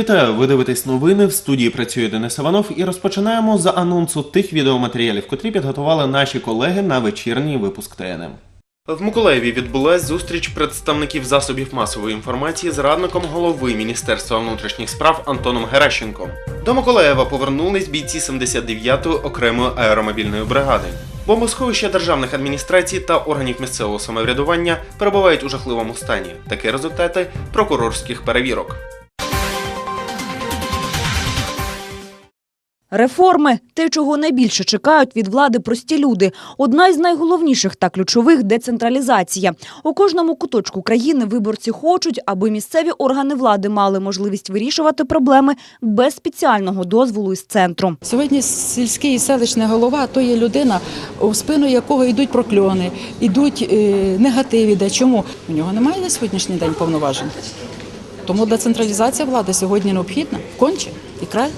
Вітаю! Ви дивитесь новини. В студії працює Денис Іванов і розпочинаємо з анонсу тих відеоматеріалів, котрі підготували наші колеги на вечірній випуск ТНМ. В Миколаєві відбулась зустріч представників засобів масової інформації з радником голови Міністерства внутрішніх справ Антоном Геращенком. До Миколаєва повернулись бійці 79-ї окремої аеромобільної бригади. Бомбосховища державних адміністрацій та органів місцевого самоврядування перебувають у жахливому стані. Такі результати прокурорських перевірок. Реформи те, чого найбільше чекають від влади прості люди. Одна із найголовніших та ключових децентралізація. У кожному куточку країни виборці хочуть, аби місцеві органи влади мали можливість вирішувати проблеми без спеціального дозволу із центру. Сьогодні сільський і селищний голова то є людина, у спину якого йдуть прокльони, йдуть е, негатив іде. Чому? У нього немає на сьогоднішній день повноважень. Тому децентралізація влади сьогодні необхідна, конче і край.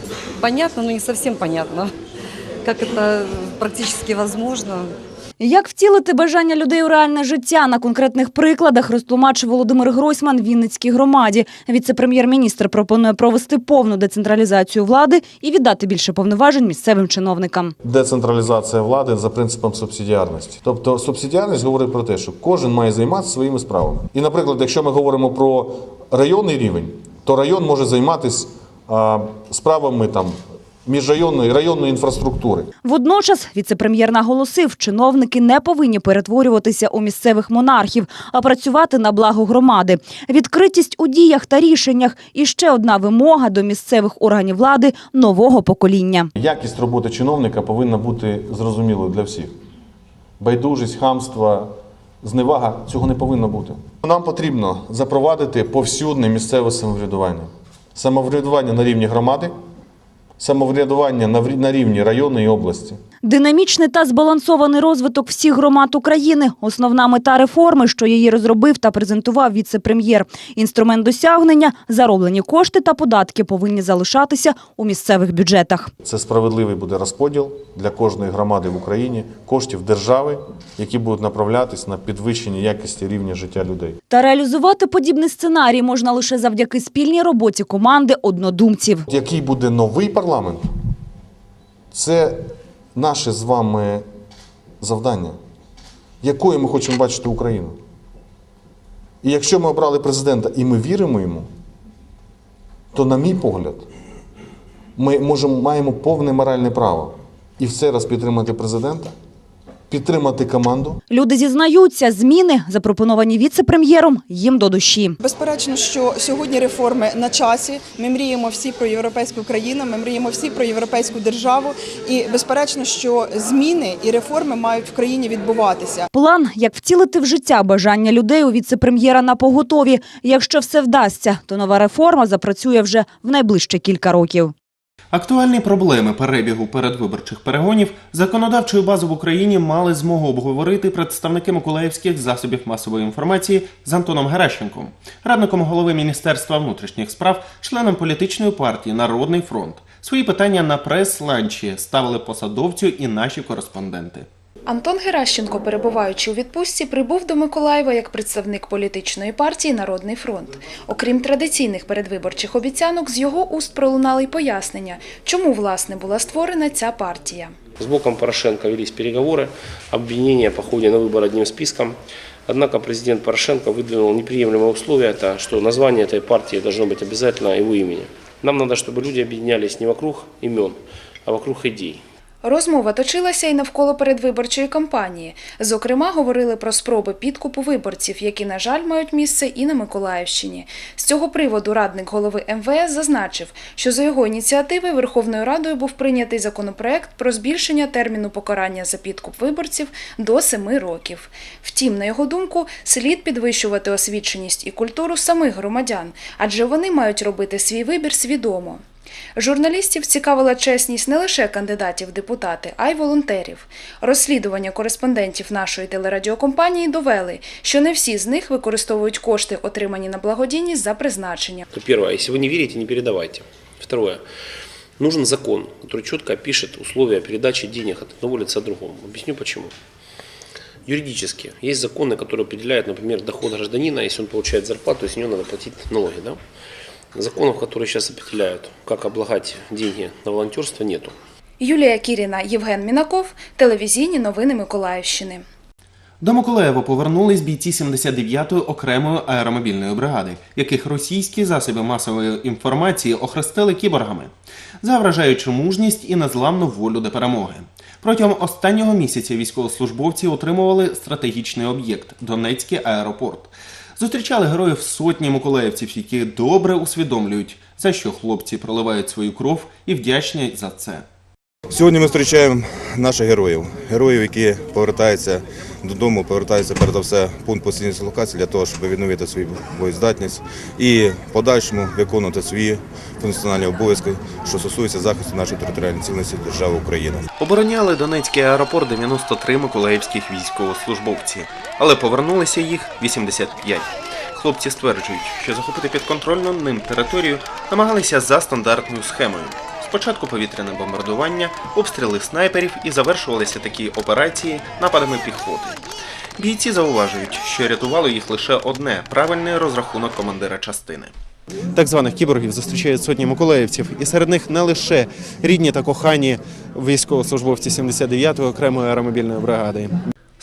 Понятно, но не совсем понятно. Как это практически возможно. Як втілити бажання людей у реальне життя на конкретних прикладах, розтлумачив Володимир Гройсман Вінницькій громаді. Віце-прем'єр-міністр пропонує провести повну децентралізацію влади і віддати більше повноважень місцевим чиновникам. Децентралізація влади за принципом субсидіарності. Тобто субсидіарність говорить про те, що кожен має займатися своїми справами. І, наприклад, якщо ми говоримо про районний рівень, то район може займатися справами там міжрайонної районної інфраструктури. Водночас віце-прем'єр наголосив, чиновники не повинні перетворюватися у місцевих монархів, а працювати на благо громади. Відкритість у діях та рішеннях і ще одна вимога до місцевих органів влади нового покоління. Якість роботи чиновника повинна бути зрозумілою для всіх. Байдужість, хамство, зневага цього не повинно бути. Нам потрібно запровадити повсюдне місцеве самоврядування. Самоврядування на рівні громади, самоврядування на рівні району і області. Динамічний та збалансований розвиток всіх громад України – основна мета реформи, що її розробив та презентував віце-прем'єр. Інструмент досягнення – зароблені кошти та податки повинні залишатися у місцевих бюджетах. Це справедливий буде розподіл для кожної громади в Україні коштів держави, які будуть направлятись на підвищення якості рівня життя людей. Та реалізувати подібний сценарій можна лише завдяки спільній роботі команди однодумців. Який буде новий парламент, це наше з вами завдання, якою ми хочемо бачити Україну. І якщо ми обрали президента і ми віримо йому, то, на мій погляд, ми можемо, маємо повне моральне право і в цей раз підтримати президента, підтримати команду. Люди зізнаються, зміни, запропоновані віце-прем'єром, їм до душі. Безперечно, що сьогодні реформи на часі. Ми мріємо всі про європейську країну, ми мріємо всі про європейську державу. І безперечно, що зміни і реформи мають в країні відбуватися. План, як втілити в життя бажання людей у віце-прем'єра на поготові. Якщо все вдасться, то нова реформа запрацює вже в найближчі кілька років. Актуальні проблеми перебігу передвиборчих перегонів законодавчою базу в Україні мали змогу обговорити представники миколаївських засобів масової інформації з Антоном Геращенком, радником голови Міністерства внутрішніх справ, членом політичної партії Народний фронт. Свої питання на прес-ланчі ставили посадовцю і наші кореспонденти. Антон Геращенко, перебуваючи у відпустці, прибув до Миколаєва як представник політичної партії Народний фронт. Окрім традиційних передвиборчих обіцянок, з його уст пролунали й пояснення, чому власне була створена ця партія. С блоком Порошенко велись переговоры, обвинения по ходе на выбор одним списком. Однако президент Порошенко выдвинул неприемлемое условие, это что название этой партии должно быть обязательно его имени. Нам надо, чтобы люди объединялись не вокруг имен, а вокруг идей. Розмова точилася й навколо передвиборчої кампанії. Зокрема, говорили про спроби підкупу виборців, які, на жаль, мають місце і на Миколаївщині. З цього приводу радник голови МВС зазначив, що за його ініціативи Верховною Радою був прийнятий законопроект про збільшення терміну покарання за підкуп виборців до семи років. Втім, на його думку, слід підвищувати освіченість і культуру самих громадян, адже вони мають робити свій вибір свідомо. Журналістів цікавила чесність не лише кандидатів в депутати, а й волонтерів. Розслідування кореспондентів нашої телерадіокомпанії довели, що не всі з них використовують кошти, отримані на благодійність за призначенням. То первое, если вы не верите, не передавайте. Второе, нужен закон, который четко опишет условия передачи денег от одного лица другому. Объясню почему. Юридически есть законы, которые определяют, например, доход гражданина, если он получает зарплату, с него надо платить налоги. Да? Законов, которые сейчас определяют, как облагать деньги на волонтерство, нету. Юлія Кіріна, Євген Мінаков, телевізійні новини Миколаївщини. До Миколаєва повернулись бійці 79-ї окремої аеромобільної бригади, яких російські засоби масової інформації охрестили кіборгами за вражаючу мужність і незламну волю до перемоги. Протягом останнього місяця військовослужбовці отримували стратегічний об'єкт Донецький аеропорт. Зустрічали героїв сотні миколаївців, які добре усвідомлюють, за що хлопці проливають свою кров і вдячні за це. Сьогодні ми зустрічаємо наших героїв. Героїв, які повертаються додому, повертаються перед все пункт постійної дислокації для того, щоб відновити свою боєздатність і подальшому виконувати свої функціональні обов'язки, що стосуються захисту нашої територіальної цілісності держави України. Обороняли Донецький аеропорт 93 миколаївських військовослужбовці, але повернулися їх 85. Хлопці стверджують, що захопити підконтрольну ним територію намагалися за стандартною схемою. Спочатку повітряне бомбардування, обстріли снайперів і завершувалися такі операції нападами піхоти. Бійці зауважують, що рятувало їх лише одне правильний розрахунок командира частини. Так званих кіборгів зустрічають сотні миколаївців, і серед них не лише рідні та кохані військовослужбовці 79-ї окремої аеромобільної бригади.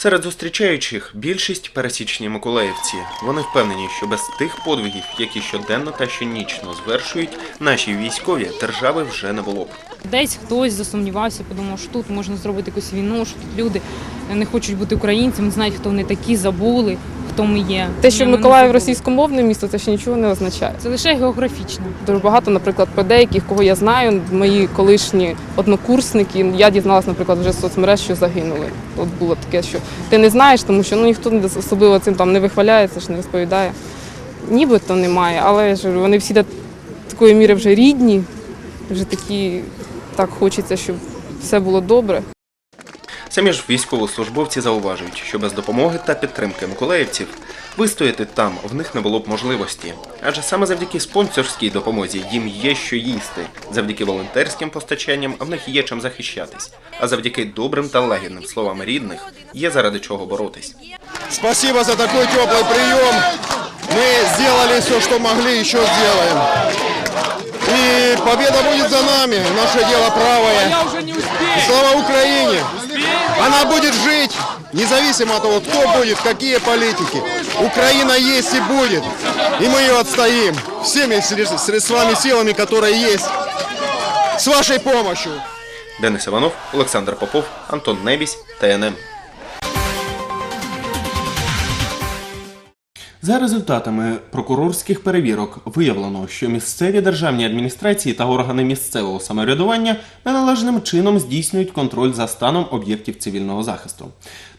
Серед зустрічаючих більшість пересічні миколаївці. Вони впевнені, що без тих подвигів, які щоденно та щонічно звершують, наші військові держави вже не було б. Десь хтось засумнівався, подумав, що тут можна зробити якусь війну, що тут люди не хочуть бути українцями, не знають, хто вони такі, забули, хто ми є. Те, що Миколаїв російськомовне місто, це ще нічого не означає. Це лише географічно. Дуже багато, наприклад, про деяких, кого я знаю, мої колишні однокурсники. Я дізналась, наприклад, вже з соцмереж, що загинули. От було таке, що ти не знаєш, тому що ну ніхто не- особливо цим там не вихваляється, ж не розповідає. Нібито немає, але ж вони всі до такої міри вже рідні, вже такі так хочеться, щоб все було добре. Самі ж військовослужбовці зауважують, що без допомоги та підтримки миколаївців вистояти там в них не було б можливості. Адже саме завдяки спонсорській допомозі їм є що їсти. Завдяки волонтерським постачанням в них є чим захищатись. А завдяки добрим та лагідним словам рідних є заради чого боротись. Спасибо за такой теплый прием. Мы сделали все, что могли, еще сделаем. И победа будет за нами. Наше дело правое. И Слава Украине! Она будет жить, независимо от того, кто будет, какие политики. Украина есть и будет. И мы ее отстоим всеми средств- средствами, силами, которые есть. С вашей помощью. Денис Іванов, Олександр Попов, Антон Небісь, ТНМ. За результатами прокурорських перевірок виявлено, що місцеві державні адміністрації та органи місцевого самоврядування неналежним чином здійснюють контроль за станом об'єктів цивільного захисту.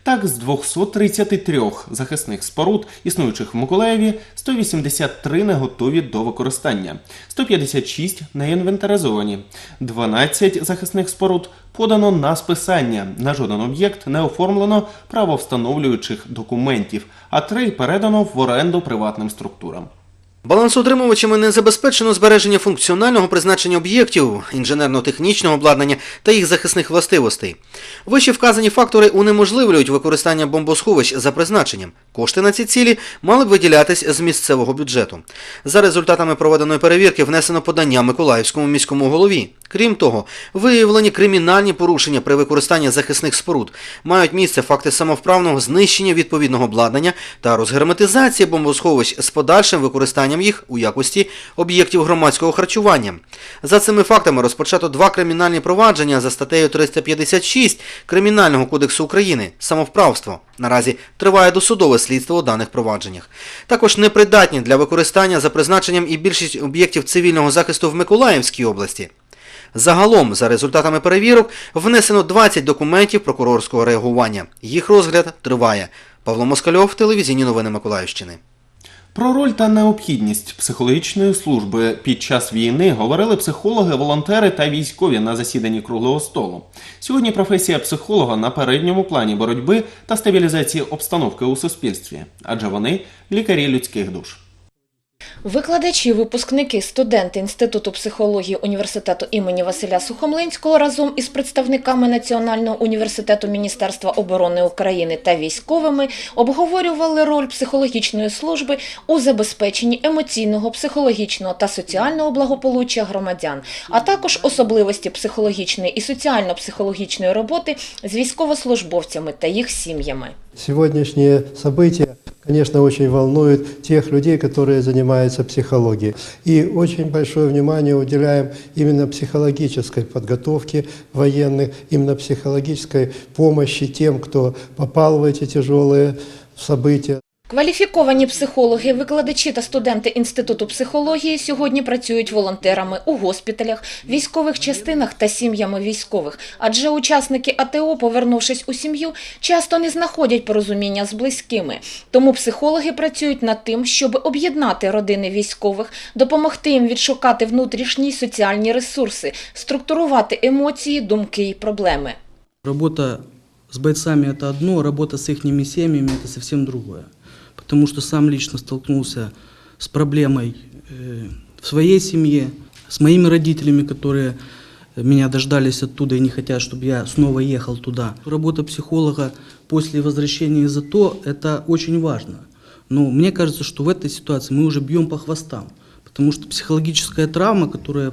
Так, з 233 захисних споруд, існуючих в Миколаєві, 183 не готові до використання, 156 не інвентаризовані, 12 захисних споруд подано на списання. На жоден об'єкт не оформлено правовстановлюючих документів, а три передано в оренду приватним структурам. Балансоутримувачами не забезпечено збереження функціонального призначення об'єктів, інженерно-технічного обладнання та їх захисних властивостей. Вище вказані фактори унеможливлюють використання бомбосховищ за призначенням. Кошти на ці цілі мали б виділятись з місцевого бюджету. За результатами проведеної перевірки внесено подання Миколаївському міському голові. Крім того, виявлені кримінальні порушення при використанні захисних споруд. Мають місце факти самовправного знищення відповідного обладнання та розгерметизації бомбосховищ з подальшим використанням їх у якості об'єктів громадського харчування. За цими фактами розпочато два кримінальні провадження за статтею 356 Кримінального кодексу України самовправство. Наразі триває досудове слідство у даних провадженнях. Також непридатні для використання за призначенням і більшість об'єктів цивільного захисту в Миколаївській області. Загалом, за результатами перевірок, внесено 20 документів прокурорського реагування. Їх розгляд триває. Павло Москальов, телевізійні новини Миколаївщини. Про роль та необхідність психологічної служби під час війни говорили психологи, волонтери та військові на засіданні круглого столу. Сьогодні професія психолога на передньому плані боротьби та стабілізації обстановки у суспільстві, адже вони лікарі людських душ. Викладачі, випускники, студенти Інституту психології університету імені Василя Сухомлинського разом із представниками Національного університету Міністерства оборони України та військовими обговорювали роль психологічної служби у забезпеченні емоційного, психологічного та соціального благополуччя громадян, а також особливості психологічної і соціально-психологічної роботи з військовослужбовцями та їх сім'ями. Сегодняшние события, конечно, очень волнуют тех людей, которые занимаются психологией. И очень большое внимание уделяем именно психологической подготовке военных, именно психологической помощи тем, кто попал в эти тяжелые события. Кваліфіковані психологи, викладачі та студенти Інституту психології сьогодні працюють волонтерами у госпіталях, військових частинах та сім'ями військових. Адже учасники АТО, повернувшись у сім'ю, часто не знаходять порозуміння з близькими. Тому психологи працюють над тим, щоб об'єднати родини військових, допомогти їм відшукати внутрішні соціальні ресурси, структурувати емоції, думки і проблеми. Работа с бойцами – это одно, работа с их семьями – это совсем другое. Потому что сам лично столкнулся с проблемой э, в своей семье, с моими родителями, которые меня дождались оттуда и не хотят, чтобы я снова ехал туда. Работа психолога после возвращения из АТО – это очень важно. Но мне кажется, что в этой ситуации мы уже бьем по хвостам. Потому что психологическая травма, которая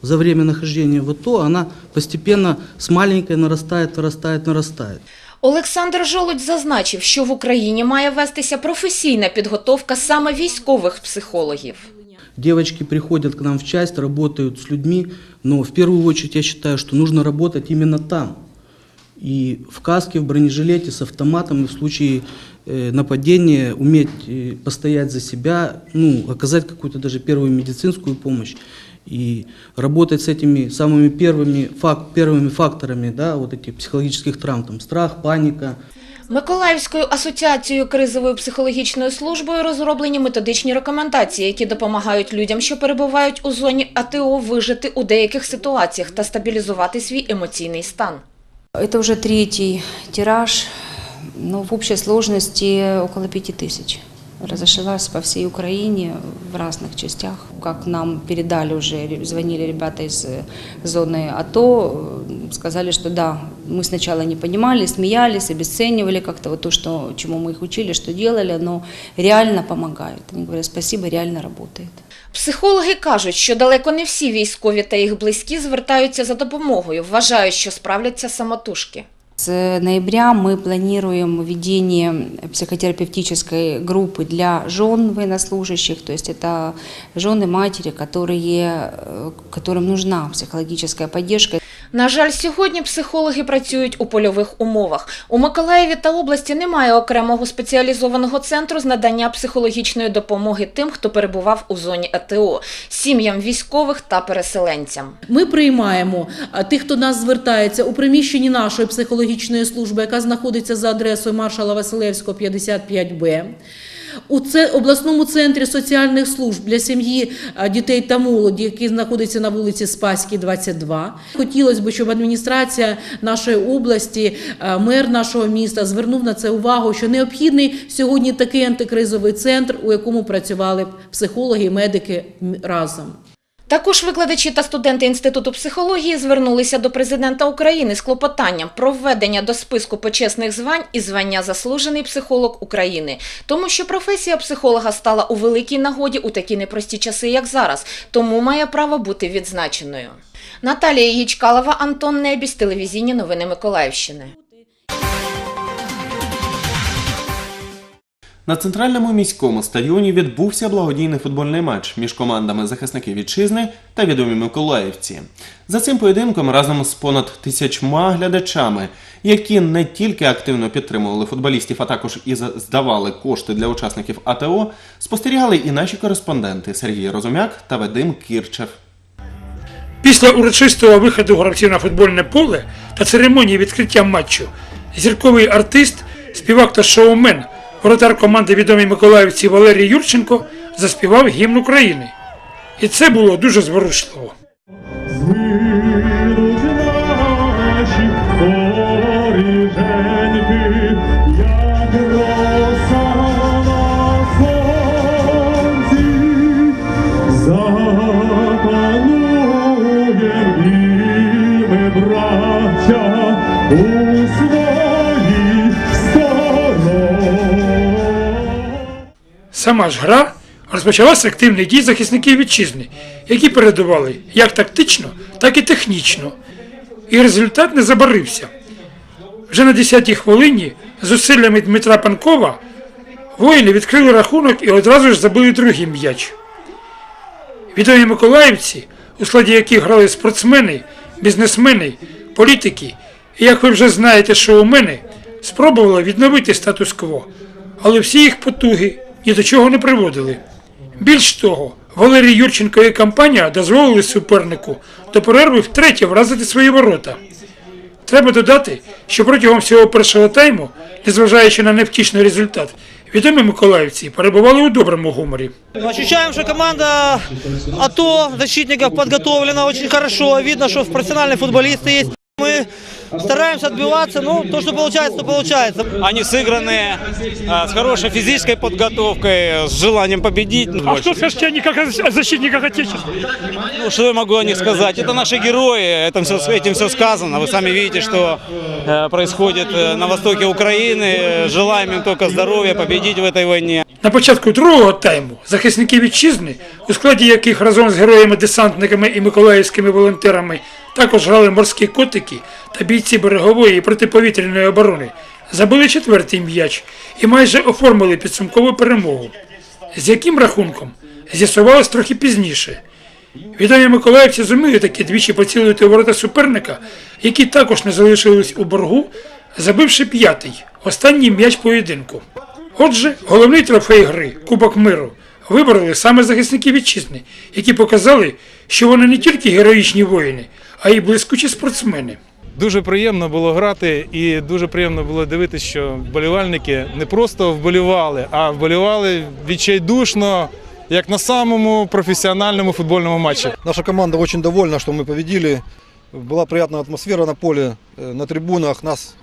за время нахождения в АТО, она постепенно с маленькой нарастает, нарастает, нарастает. Олександр Жолудь зазначив, що в Україні має вестися професійна підготовка саме військових психологів. Девочки приходят к нам в часть, работают с людьми, но в первую очередь я считаю, что нужно работать именно там. И в каске, в бронежилете, с автоматом, и в случае э, нападения уметь э, постоять за себя, ну, оказать какую-то даже первую медицинскую помощь. И работать с этими самыми первыми, фак, первыми факторами да, вот этих психологических травм, там, страх, паника, Миколаївською асоціацією кризової психологічної службою розроблені методичні рекомендації, які допомагають людям, що перебувають у зоні АТО, вижити у деяких ситуаціях та стабілізувати свій емоційний стан. Это уже третий тираж, но в общей сложности около пяти тысяч. Разошлась по всей Украине в разных частях. Как нам передали уже, звонили ребята из э, зоны АТО, э, сказали, что да, мы сначала не понимали, смеялись, обесценивали как-то вот то, что, чему мы их учили, что делали, но реально помогает. Они говорят, спасибо, реально работает. Психологи кажуть, що далеко не всі військові та їх близькі звертаються за допомогою, вважають, що справляться самотужки. С ноября мы планируем введение психотерапевтической группы для жен военнослужащих, то есть это жены, матери, которые, э, которым нужна психологическая поддержка. На жаль, сьогодні психологи працюють у польових умовах. У Миколаєві та області немає окремого спеціалізованого центру з надання психологічної допомоги тим, хто перебував у зоні АТО, сім'ям військових та переселенцям. Ми приймаємо тих, хто нас звертається у приміщенні нашої психологічної служби, яка знаходиться за адресою маршала Василевського 55Б. У це обласному центрі соціальних служб для сім'ї дітей та молоді, який знаходиться на вулиці Спаській, 22. Хотілося б, щоб адміністрація нашої області, мер нашого міста звернув на це увагу, що необхідний сьогодні такий антикризовий центр, у якому працювали психологи і медики разом. Також викладачі та студенти Інституту психології звернулися до президента України з клопотанням про введення до списку почесних звань і звання заслужений психолог України, тому що професія психолога стала у великій нагоді у такі непрості часи, як зараз, тому має право бути відзначеною. Наталія Ячкалова, Антон Небіс, телевізійні новини Миколаївщини. На центральному міському стадіоні відбувся благодійний футбольний матч між командами захисники вітчизни та відомі миколаївці. За цим поєдинком разом з понад тисячма глядачами, які не тільки активно підтримували футболістів, а також і здавали кошти для учасників АТО, спостерігали і наші кореспонденти Сергій Розумяк та Вадим Кірчев. Після урочистого виходу гравців на футбольне поле та церемонії відкриття матчу зірковий артист, співак та шоумен, воротар команди відомий Миколаївці Валерій Юрченко заспівав гімн України. І це було дуже зворушливо. Сама ж гра розпочалася з активних дій захисників вітчизни, які передували як тактично, так і технічно. І результат не забарився. Вже на 10-й хвилині зусиллями Дмитра Панкова воїни відкрили рахунок і одразу ж забили другий м'яч. Відомі миколаївці, у складі яких грали спортсмени, бізнесмени, політики, і як ви вже знаєте, шоумени, спробували відновити статус-кво, але всі їх потуги ні до чого не приводили. Більш того, Валерій Юрченко і компанія дозволили супернику до перерви втретє вразити свої ворота. Треба додати, що протягом всього першого тайму, незважаючи на невтішний результат, відомі миколаївці перебували у доброму гуморі. Ощущаем, что команда АТО защитников подготовлена очень хорошо. Видно, что профессиональные футболисты есть. Мы стараемся отбиваться, но то, что получается, то получается. Они сыгранные, а, с хорошей физической подготовкой, с желанием победить. А что скажете они как о защитниках Отечества? Ну, что я могу о них сказать? Это наши герои, это все, этим все сказано. Вы сами видите, что э, происходит э, на востоке Украины. Желаем им только здоровья, победить в этой войне. На початку другого тайму захисники вітчизни, у складі яких разом з героями-десантниками і миколаївськими волонтерами також грали морські котики та бійці берегової і протиповітряної оборони, забили четвертий м'яч і майже оформили підсумкову перемогу. З яким рахунком з'ясувалось трохи пізніше. Відомі миколаївці зуміли таки двічі поцілити ворота суперника, які також не залишились у боргу, забивши п'ятий, останній м'яч поєдинку. Отже, головний трофей гри Кубок миру вибороли саме захисники вітчизни, які показали, що вони не тільки героїчні воїни, а й блискучі спортсмени. Дуже приємно було грати, і дуже приємно було дивитися, що вболівальники не просто вболівали, а вболівали відчайдушно, як на самому професіональному футбольному матчі. Наша команда очень довольна, что мы победили. Была приятная атмосфера на поле, э, на трибунах. Нас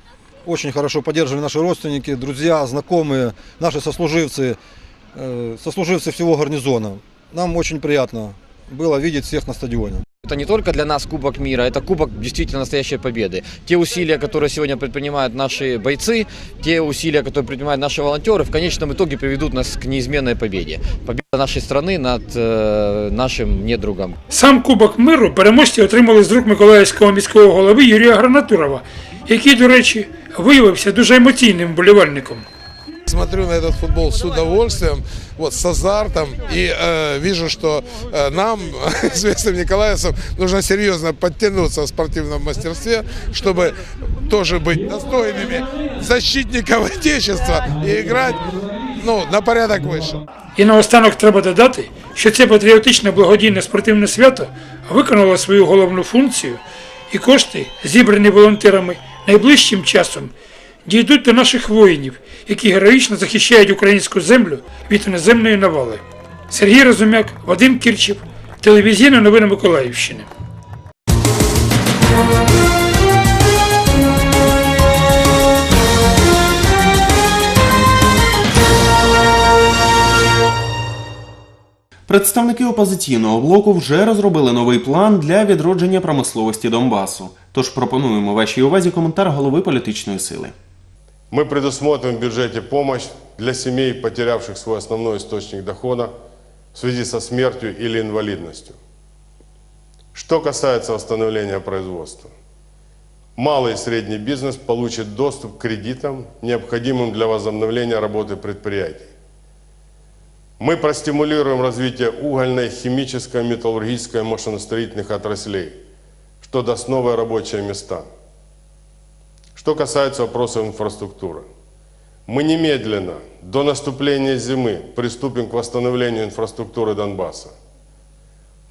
очень хорошо поддерживали наши родственники, друзья, знакомые, наши сослуживцы, э, сослуживцы всего гарнизона. Нам очень приятно было видеть всех на стадионе. Это не только для нас Кубок мира, это Кубок действительно настоящей победы. Те усилия, которые сегодня предпринимают наши бойцы, те усилия, которые предпринимают наши волонтеры, в конечном итоге приведут нас к неизменной победе. Победа нашей страны над э, нашим недругом. Сам Кубок миру переможці отримали з рук Миколаївського міського голови Юрія Гранатурова, який, до речі, виявився дуже емоційним вболівальником. Смотрю на этот футбол с удовольствием, вот с азартом и э, вижу, что э, нам, известным николаевцам, нужно серьезно подтянуться в спортивном мастерстве, чтобы тоже быть достойными защитников Отечества и играть ну, на порядок выше. І наостанок треба додати, що це патріотичне благодійне спортивне свято виконало свою головну функцію, і кошти, зібрані волонтерами найближчим часом, Дійдуть до наших воїнів, які героїчно захищають українську землю від іноземної навали. Сергій Розумяк, Вадим Кірчів, телевізійні новини Миколаївщини. Представники опозиційного блоку вже розробили новий план для відродження промисловості Донбасу. Тож пропонуємо вашій увазі коментар голови політичної сили. Мы предусмотрим в бюджете помощь для семей, потерявших свой основной источник дохода в связи со смертью или инвалидностью. Что касается восстановления производства. Малый и средний бизнес получит доступ к кредитам, необходимым для возобновления работы предприятий. Мы простимулируем развитие угольной, химической, металлургической, машиностроительных отраслей, что даст новые рабочие места. Что касается вопросов инфраструктуры. Мы немедленно, до наступления зимы, приступим к восстановлению инфраструктуры Донбасса.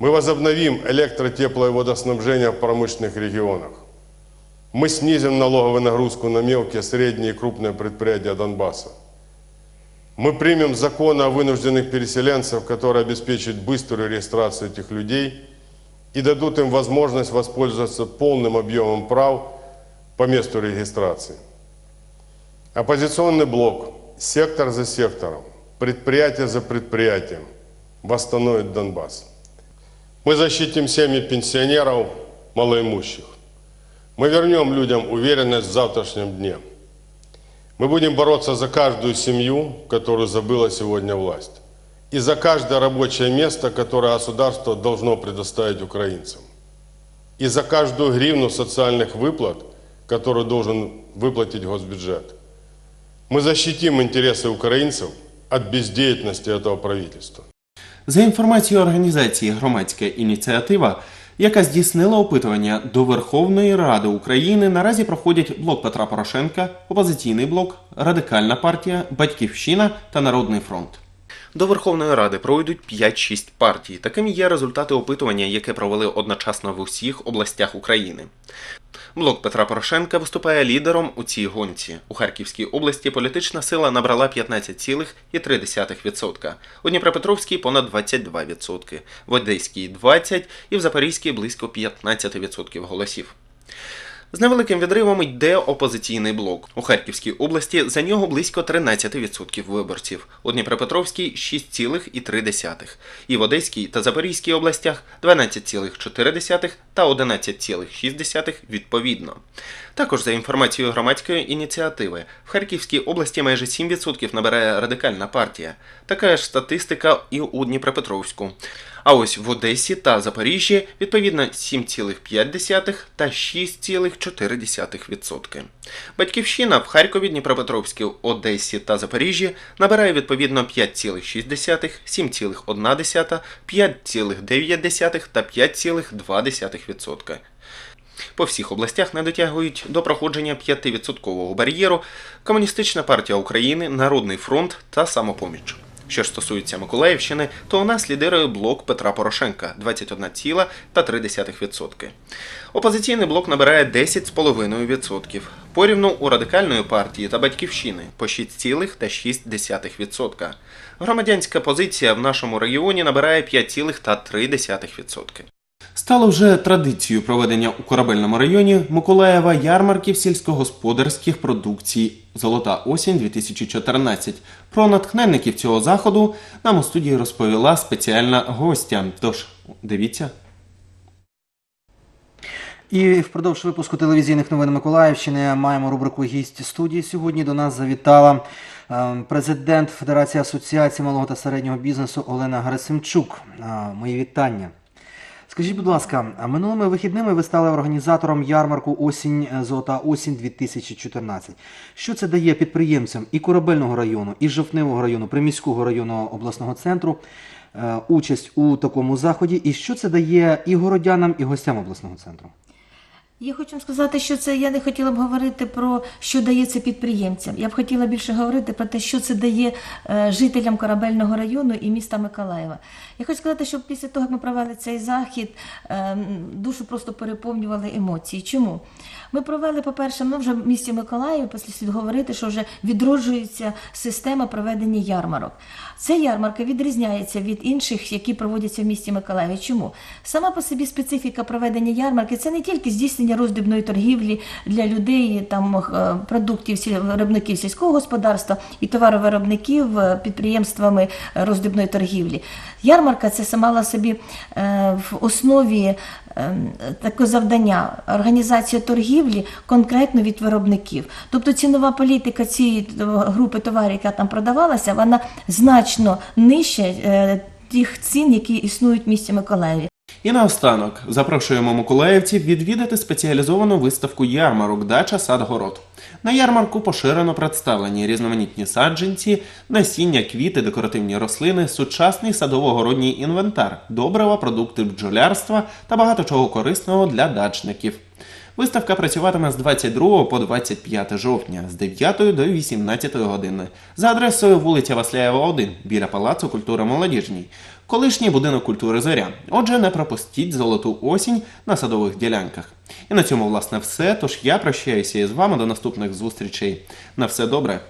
Мы возобновим электро-, тепло- и водоснабжение в промышленных регионах. Мы снизим налоговую нагрузку на мелкие, средние и крупные предприятия Донбасса. Мы примем законы о вынужденных переселенцев, которые обеспечат быструю регистрацию этих людей и дадут им возможность воспользоваться полным объемом прав по месту регистрации. Оппозиционный блок, сектор за сектором, предприятие за предприятием восстановит Донбасс. Мы защитим семьи пенсионеров, малоимущих. Мы вернем людям уверенность в завтрашнем дне. Мы будем бороться за каждую семью, которую забыла сегодня власть. И за каждое рабочее место, которое государство должно предоставить украинцам. И за каждую гривну социальных выплат, которую должен выплатить госбюджет. Мы защитим интересы украинцев от бездеятельности этого правительства. За інформацією організації Громадська ініціатива, яка здійснила опитування до Верховної Ради України, наразі проходять блок Петра Порошенка, опозиційний блок, Радикальна партія, Батьківщина та Народний фронт. До Верховної Ради пройдуть 5-6 партій. Такими є результати опитування, яке провели одночасно в усіх областях України. Блок Петра Порошенка виступає лідером у цій гонці. У Харківській області політична сила набрала 15,3%, у Дніпропетровській понад 22%, в Одеській 20% і в Запорізькій близько 15% голосів. З невеликим відривом йде опозиційний блок. У Харківській області за нього близько 13% виборців, у Дніпропетровській 6,3%, і в Одеській та Запорізькій областях 12,4% та 11,6% відповідно. Також за інформацією громадської ініціативи, в Харківській області майже 7% набирає радикальна партія. Така ж статистика і у Дніпропетровську. А ось в Одесі та Запоріжжі відповідно 7,5 та 6,4%. Батьківщина в Харкові, Дніпропетровській, Одесі та Запоріжжі набирає відповідно 5,6, 7,1, 5,9 та 5,2%. По всіх областях не дотягують до проходження 5% бар'єру Комуністична партія України, Народний фронт та Самопоміч. Що стосується Миколаївщини, то у нас лідирує блок Петра Порошенка 21,3%. Опозиційний блок набирає 10,5%. Порівну у радикальної партії та батьківщини по 6,6%. Громадянська позиція в нашому регіоні набирає 5,3%. Стало вже традицією проведення у корабельному районі Миколаєва ярмарків сільськогосподарських продукцій Золота осінь 2014. Про натхненників цього заходу нам у студії розповіла спеціальна гостя. Тож дивіться. І впродовж випуску телевізійних новин Миколаївщини маємо рубрику Гість студії. Сьогодні до нас завітала е, президент Федерації асоціації малого та середнього бізнесу Олена Герасимчук. Е, Мої вітання. Скажіть, будь ласка, минулими вихідними ви стали організатором ярмарку осінь Золота осінь 2014. Що це дає підприємцям і корабельного району, і жовтневого району, приміського району обласного центру е, участь у такому заході? І що це дає і городянам, і гостям обласного центру? Я хочу сказати, що це я не хотіла б говорити про що дає це підприємцям. Я б хотіла більше говорити про те, що це дає е, жителям корабельного району і міста Миколаєва. Я хочу сказати, що після того, як ми провели цей захід, е, душу просто переповнювали емоції. Чому? Ми провели, по-перше, ми вже в місті Миколаєві, після слід говорити, що вже відроджується система проведення ярмарок. Ця ярмарка відрізняється від інших, які проводяться в місті Миколаєві. Чому? Сама по собі специфіка проведення ярмарки це не тільки здійснення роздібної торгівлі для людей, там е, продуктів виробників сільського господарства і товаровиробників е, підприємствами е, роздібної торгівлі. Ярмарка це сама собі в основі таке завдання організація торгівлі конкретно від виробників. Тобто цінова політика цієї групи товарів, яка там продавалася, вона значно нижче тих цін, які існують в місті Миколаєві. І наостанок запрошуємо миколаївців відвідати спеціалізовану виставку ярмарок Дача сад город. На ярмарку поширено представлені різноманітні саджанці, насіння, квіти, декоративні рослини, сучасний садово-городній інвентар, добрива, продукти бджолярства та багато чого корисного для дачників. Виставка працюватиме з 22 по 25 жовтня з 9 до 18 години за адресою вулиця Васляєва, 1 біля Палацу культури молодіжній, колишній будинок культури Зоря. Отже, не пропустіть золоту осінь на садових ділянках. І на цьому, власне, все. Тож я прощаюся із вами до наступних зустрічей. На все добре.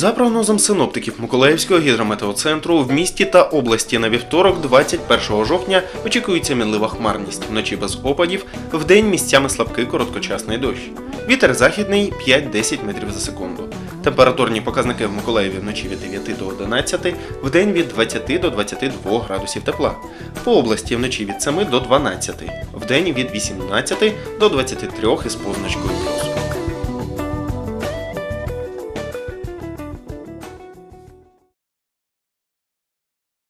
За прогнозом синоптиків Миколаївського гідрометеоцентру в місті та області на вівторок, 21 жовтня, очікується мінлива хмарність, вночі без опадів, вдень місцями слабкий короткочасний дощ. Вітер західний 5-10 метрів за секунду. Температурні показники в Миколаєві вночі від 9 до 11, вдень від 20 до 22 градусів тепла. По області вночі від 7 до 12, вдень від 18 до 23 із позначкою плюс.